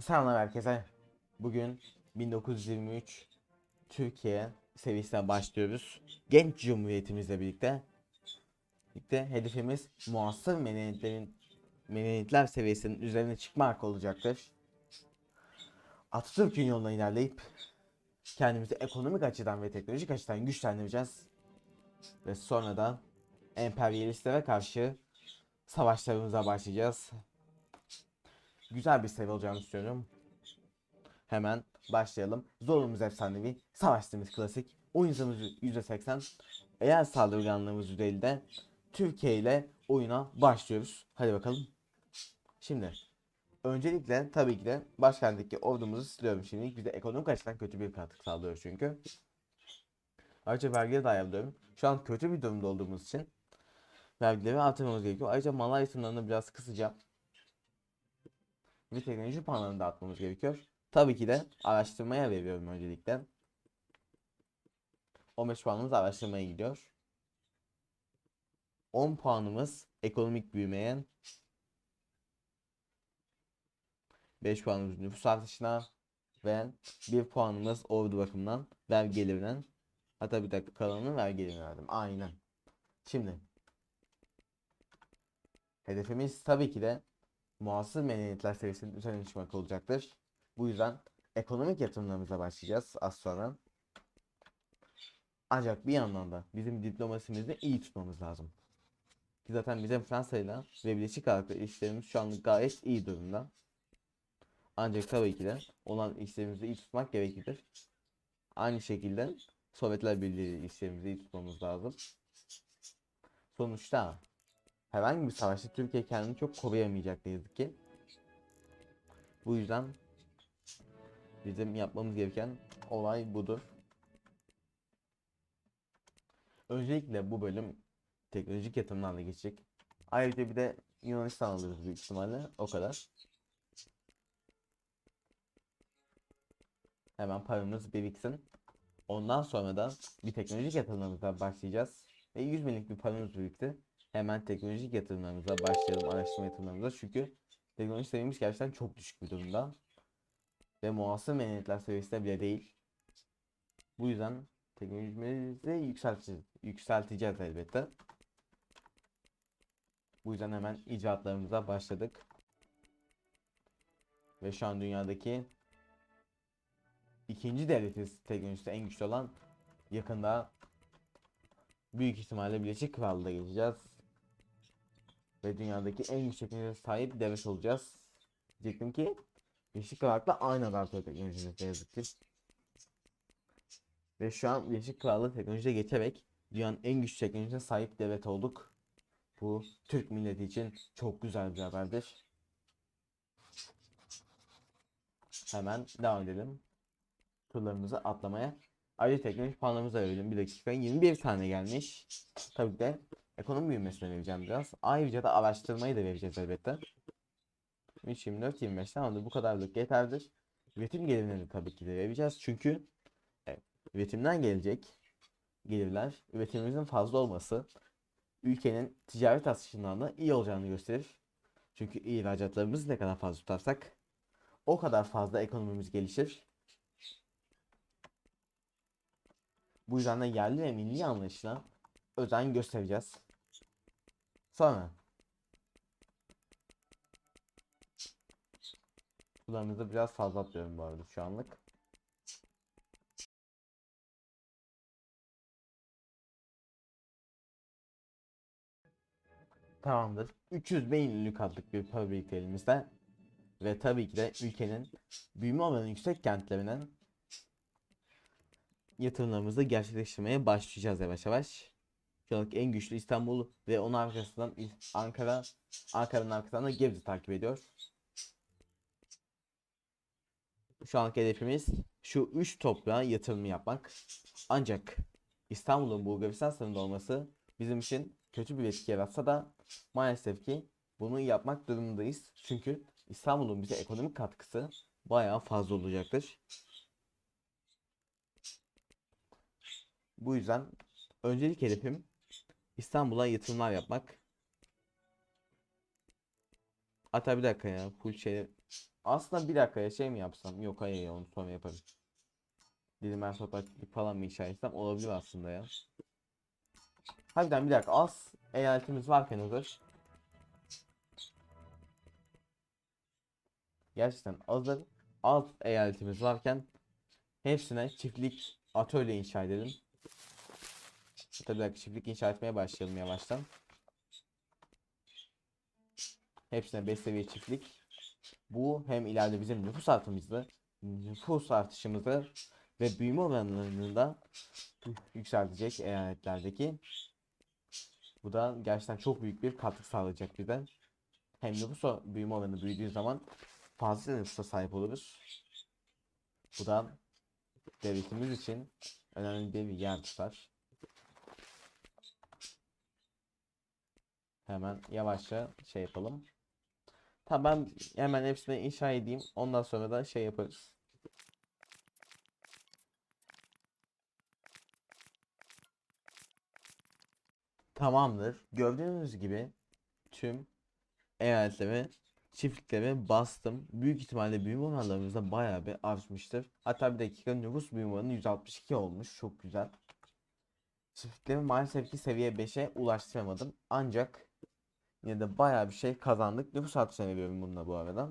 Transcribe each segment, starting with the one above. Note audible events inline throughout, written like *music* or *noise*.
Selamlar herkese. Bugün 1923 Türkiye seviyesinden başlıyoruz. Genç Cumhuriyetimizle birlikte. Birlikte hedefimiz muasır medeniyetlerin medeniyetler seviyesinin üzerine çıkmak olacaktır. Atatürk'ün yoluna ilerleyip kendimizi ekonomik açıdan ve teknolojik açıdan güçlendireceğiz. Ve sonra da emperyalistlere karşı savaşlarımıza başlayacağız. Güzel bir seri olacağını düşünüyorum. Hemen başlayalım. Zorumuz efsanevi, savaştığımız klasik, oyun hızımız %80, eğer saldırganlığımız %50'de Türkiye ile oyuna başlıyoruz. Hadi bakalım. Şimdi öncelikle tabii ki de başkentteki ordumuzu siliyorum şimdi. Bize ekonomik açıdan kötü bir katkı sağlıyor çünkü. Ayrıca vergileri de. Şu an kötü bir durumda olduğumuz için vergileri artırmamız gerekiyor. Ayrıca mal isimlerini biraz kısacağım ve teknoloji puanlarını da atmamız gerekiyor. Tabii ki de araştırmaya veriyorum öncelikle. 15 puanımız araştırmaya gidiyor. 10 puanımız ekonomik büyümeye. 5 puanımız nüfus artışına ve 1 puanımız ordu bakımından vergi gelirinden. Hatta bir dakika kalanını vergi gelirine verdim. Aynen. Şimdi hedefimiz tabii ki de muasır medeniyetler seviyesinin üzerine çıkmak olacaktır. Bu yüzden ekonomik yatırımlarımıza başlayacağız az sonra. Ancak bir yandan da bizim diplomasimizi iyi tutmamız lazım. Ki zaten bizim Fransa'yla ve Birleşik Krallık'la ilişkilerimiz şu anlık gayet iyi durumda. Ancak tabii ki de olan ilişkilerimizi iyi tutmak gereklidir. Aynı şekilde Sovyetler Birliği ile ilişkilerimizi iyi tutmamız lazım. Sonuçta herhangi bir savaşta Türkiye kendini çok koruyamayacak ne yazık ki. Bu yüzden bizim yapmamız gereken olay budur. Öncelikle bu bölüm teknolojik yatırımlarla geçecek. Ayrıca bir de Yunanistan alırız büyük ihtimalle. O kadar. Hemen paramız biriksin. Ondan sonra da bir teknolojik yatırımlarımıza başlayacağız. Ve 100 binlik bir paramız birikti hemen teknolojik yatırımlarımıza başlayalım, araştırma yatırımlarımıza. Çünkü teknoloji seviyemiz gerçekten çok düşük bir durumda. Ve muasır medeniyetler seviyesinde bile değil. Bu yüzden teknolojimizi yükselteceğiz, yükselteceğiz elbette. Bu yüzden hemen icatlarımıza başladık. Ve şu an dünyadaki ikinci devletiz teknolojisi en güçlü olan yakında büyük ihtimalle Birleşik Krallık'a geçeceğiz. Ve dünyadaki en yüksek sahip devlet olacağız. Diyecektim ki Birleşik Krallık'la aynı adaptör teknolojisi ne yazık ki. Ve şu an Birleşik Krallık teknolojiye geçerek dünyanın en güçlü teknolojisine sahip devlet olduk. Bu Türk milleti için çok güzel bir haberdir. Hemen devam edelim. Turlarımızı atlamaya. Ayrıca teknoloji puanlarımızı verelim. Bir dakika 21 tane gelmiş. Tabii ki de ekonomi büyümesine vereceğim biraz. Ayrıca da araştırmayı da vereceğiz elbette. 3, 24, 25 tamamdır. Bu kadarlık yeterlidir. Üretim gelirlerini tabii ki de vereceğiz. Çünkü evet, üretimden gelecek gelirler, üretimimizin fazla olması ülkenin ticaret açısından da iyi olacağını gösterir. Çünkü ihracatlarımızı ne kadar fazla tutarsak o kadar fazla ekonomimiz gelişir. Bu yüzden de yerli ve milli anlayışına özen göstereceğiz. Sonra Sularınızı biraz fazla atlıyorum bu arada şu anlık. Tamamdır. 300 beynlilik adlık bir para birlikte elimizde. Ve tabii ki de ülkenin büyüme oranı yüksek kentlerinin yatırımlarımızı gerçekleştirmeye başlayacağız yavaş yavaş. Şu anlık en güçlü İstanbul ve onun arkasından Ankara, Ankara'nın arkasından da Gebze takip ediyor. Şu anki hedefimiz şu 3 toprağa yatırım yapmak. Ancak İstanbul'un Bulgaristan sınırında olması bizim için kötü bir etki yaratsa da maalesef ki bunu yapmak durumundayız. Çünkü İstanbul'un bize ekonomik katkısı bayağı fazla olacaktır. Bu yüzden öncelik hedefim İstanbul'a yatırımlar yapmak. Hatta bir dakika ya full şey Aslında bir dakika şey mi yapsam? Yok hayır ya onu sonra yaparım. Dedim ben sokaklık falan mı inşa etsem olabilir aslında ya. Harbiden bir dakika az eyaletimiz varken hazır. Gerçekten hazır az eyaletimiz varken hepsine çiftlik atölye inşa edelim. Tabii bir dakika çiftlik inşa etmeye başlayalım yavaştan. Hepsine 5 seviye çiftlik. Bu hem ileride bizim nüfus artımımızı, nüfus artışımızı ve büyüme oranlarını da yükseltecek eyaletlerdeki. Bu da gerçekten çok büyük bir katkı sağlayacak bize. Hem nüfus büyüme oranı büyüdüğü zaman fazla nüfusa sahip oluruz. Bu da devletimiz için önemli bir yer tutar. Hemen yavaşça şey yapalım. Tamam ben hemen hepsini inşa edeyim. Ondan sonra da şey yaparız. Tamamdır. Gördüğünüz gibi tüm eyaletleri, çiftlikleri bastım. Büyük ihtimalle büyüme oranlarımız da bayağı bir artmıştır. Hatta bir dakika nüfus büyüme oranı 162 olmuş. Çok güzel. Çiftliklerimi maalesef ki seviye 5'e ulaştıramadım. Ancak yine de bayağı bir şey kazandık. Nüfus artışına veriyorum bununla bu arada.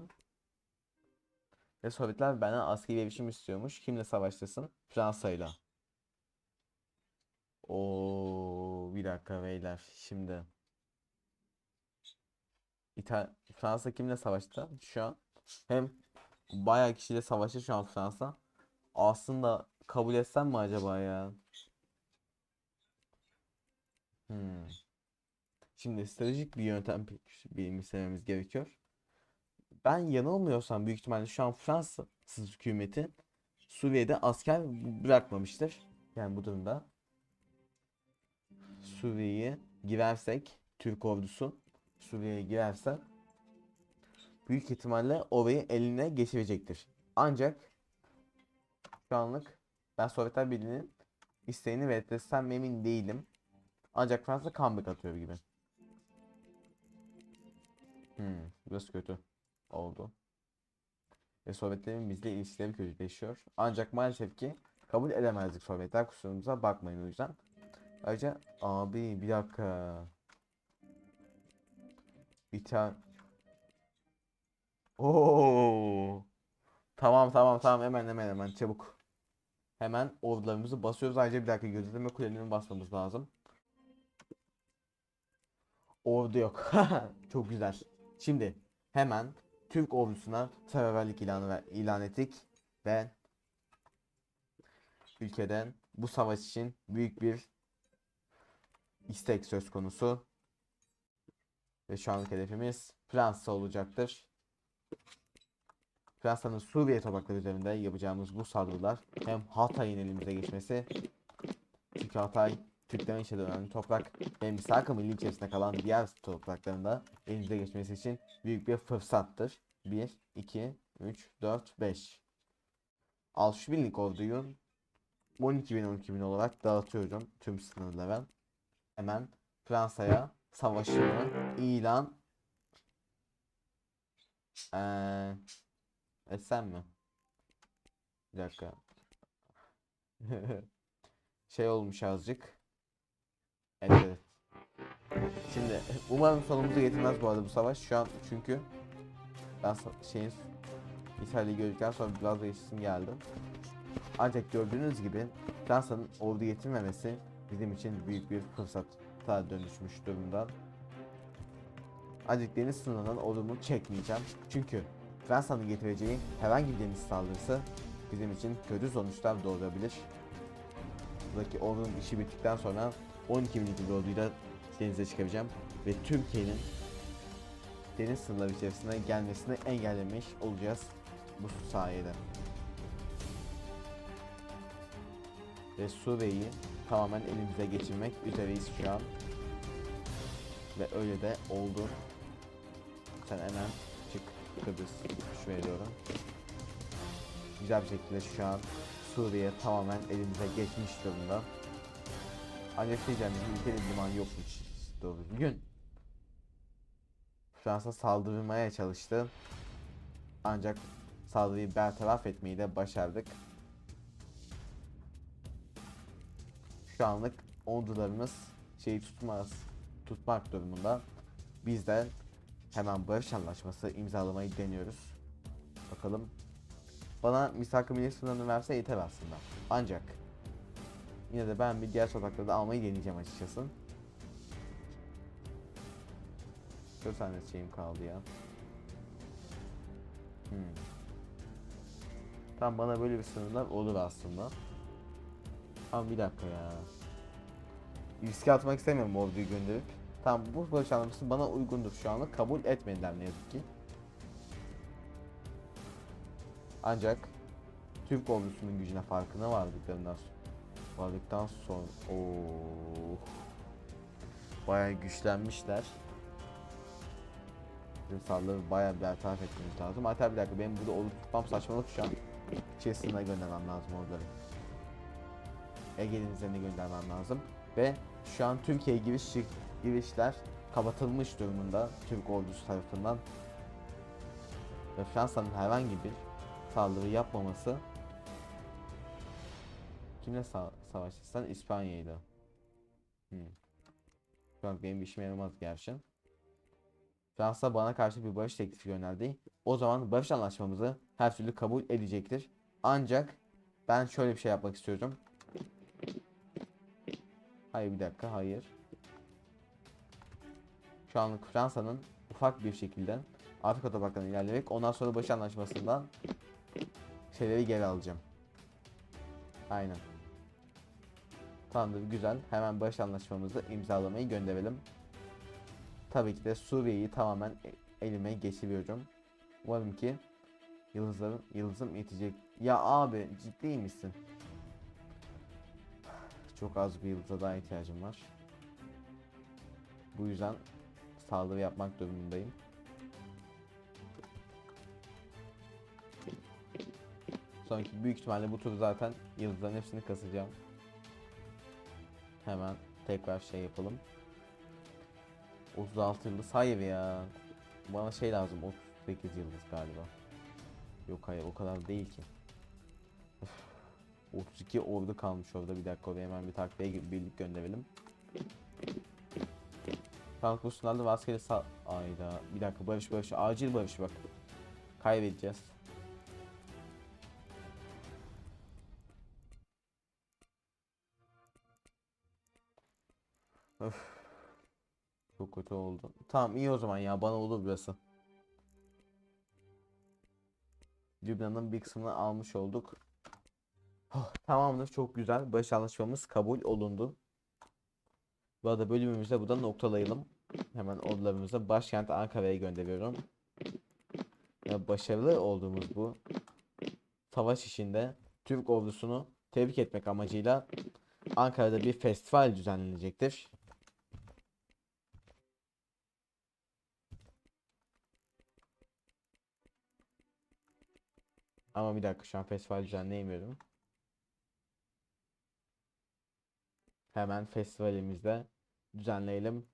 Ve Sovyetler benden askeri bir biçim istiyormuş. Kimle savaştırsın? Fransa'yla. Oo, bir dakika beyler. Şimdi İtal Fransa kimle savaştı? Şu an hem bayağı kişiyle savaştı şu an Fransa. Aslında kabul etsem mi acaba ya? Hmm. Şimdi stratejik bir yöntem benimsememiz gerekiyor. Ben yanılmıyorsam büyük ihtimalle şu an Fransız hükümeti Suriye'de asker bırakmamıştır. Yani bu durumda Suriye'ye girersek Türk ordusu Suriye'ye girerse büyük ihtimalle orayı eline geçirecektir. Ancak şu anlık ben Sovyetler Birliği'nin isteğini reddetsem emin değilim. Ancak Fransa comeback atıyor gibi. Hmm, biraz kötü oldu. Ve Sovyetlerin bizle ilişkileri kötüleşiyor. Ancak maalesef ki kabul edemezdik Sovyetler kusurumuza bakmayın o yüzden. Ayrıca abi bir dakika. Bir tane. Oo. Tamam tamam tamam hemen hemen hemen çabuk. Hemen ordularımızı basıyoruz. Ayrıca bir dakika gözetleme kulelerini basmamız lazım. Ordu yok. *laughs* Çok güzel. Şimdi hemen Türk ordusuna seferberlik ilanı ver, ilan ettik ve ülkeden bu savaş için büyük bir istek söz konusu. Ve şu anlık hedefimiz Fransa olacaktır. Fransa'nın Suriye toprakları üzerinde yapacağımız bu saldırılar hem Hatay'ın elimize geçmesi çünkü Hatay Türklerin yaşadığı önemli toprak hem Misaka Milli içerisinde kalan diğer topraklarında elimize geçmesi için büyük bir fırsattır. 1, 2, 3, 4, 5. 60 binlik orduyu 12 bin 12 bin olarak dağıtıyorum tüm sınırlara. Hemen Fransa'ya savaşımı ilan eee etsem mi? Bir dakika. *laughs* şey olmuş azıcık. Evet, evet. Şimdi umarım sonumuzu getirmez bu arada bu savaş. Şu an çünkü ben şeyin İtalya'yı gördükten sonra biraz da isim geldi. Ancak gördüğünüz gibi Fransa'nın ordu getirmemesi bizim için büyük bir fırsata dönüşmüş durumda. Ancak deniz sınırından ordumu çekmeyeceğim. Çünkü Fransa'nın getireceği herhangi bir deniz saldırısı bizim için kötü sonuçlar doğurabilir. Buradaki ordunun işi bittikten sonra 12 binlik bir orduyla denize çıkabileceğim ve Türkiye'nin deniz sınırları içerisine gelmesini engellemiş olacağız bu sayede. Ve Suriye'yi tamamen elimize geçirmek üzereyiz şu an. Ve öyle de oldu. Sen hemen çık Kıbrıs şu veriyorum. Güzel bir şekilde şu an Suriye tamamen elimize geçmiş durumda. Ancak şey diyeceğim bizim ülkenin limanı yokmuş doğru. Bugün Fransa saldırmaya çalıştı. Ancak saldırıyı bertaraf etmeyi de başardık. Şu anlık ordularımız şeyi tutmaz, tutmak durumunda. Biz de hemen barış anlaşması imzalamayı deniyoruz. Bakalım. Bana misak-ı milli sınırını verse yeter aslında. Ancak yine de ben bir diğer sokakları da almayı deneyeceğim açıkçası. Dört tane şeyim kaldı ya. Hmm. Tam bana böyle bir sınırlar olur aslında. Ama bir dakika ya. Riske atmak istemiyorum bu orduyu gönderip. Tamam bu barış anlaşması bana uygundur şu anlık. Kabul etmediler ne yazık ki. Ancak Türk ordusunun gücüne farkına vardıklarından vardıktan sonra ooo bayağı güçlenmişler. Bizim saldırı bayağı bertaraf etmemiz lazım. Hatta bir dakika benim burada olup tutmam saçmalık şu an. İçerisine göndermem lazım orduları. Ege denizlerine göndermem lazım. Ve şu an Türkiye giriş girişler kapatılmış durumunda Türk ordusu tarafından. Ve Fransa'nın herhangi bir saldırı yapmaması Kimle sa savaştı sen? İspanya'yla. Hmm. An benim işime yaramaz gerçi. Fransa bana karşı bir barış teklifi gönderdi. O zaman barış anlaşmamızı her türlü kabul edecektir. Ancak ben şöyle bir şey yapmak istiyorum. Hayır bir dakika hayır. Şu anlık Fransa'nın ufak bir şekilde Afrika topraklarına ilerleyerek ondan sonra barış anlaşmasından şeyleri geri alacağım. Aynen. Tamamdır güzel. Hemen barış anlaşmamızı imzalamayı gönderelim. Tabii ki de Suriye'yi tamamen e- elime geçiriyorum. Umarım ki yıldızların yıldızım yetecek. Ya abi ciddi misin? Çok az bir yıldıza daha ihtiyacım var. Bu yüzden saldırı yapmak durumundayım. Sonraki büyük ihtimalle bu tur zaten yıldızların hepsini kasacağım. Hemen tekrar şey yapalım. 36 yıldız hayır ya. Bana şey lazım 38 yıldız galiba. Yok hayır o kadar değil ki. Üf, 32 ordu kalmış orada bir dakika oraya hemen bir takviye birlik gönderelim. Frank Ruslarla askeri sağ... Ayda bir dakika barış barış acil barış bak. Kaybedeceğiz. Öf. Çok kötü oldu. Tamam iyi o zaman ya bana olur burası. Lübnan'ın bir kısmını almış olduk. Oh, tamamdır çok güzel. Barış anlaşmamız kabul olundu. Bu arada bölümümüzde burada noktalayalım. Hemen ordularımızı başkent Ankara'ya gönderiyorum. Ve başarılı olduğumuz bu savaş işinde Türk ordusunu tebrik etmek amacıyla Ankara'da bir festival düzenlenecektir. Ama bir dakika şu an festival düzenleyemiyorum. Hemen festivalimizde düzenleyelim.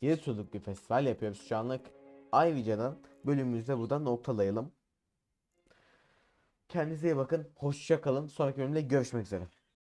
7 turluk bir festival yapıyoruz şu anlık. Ayrıca bölümümüzde burada noktalayalım. Kendinize iyi bakın. Hoşça kalın. Sonraki bölümde görüşmek üzere.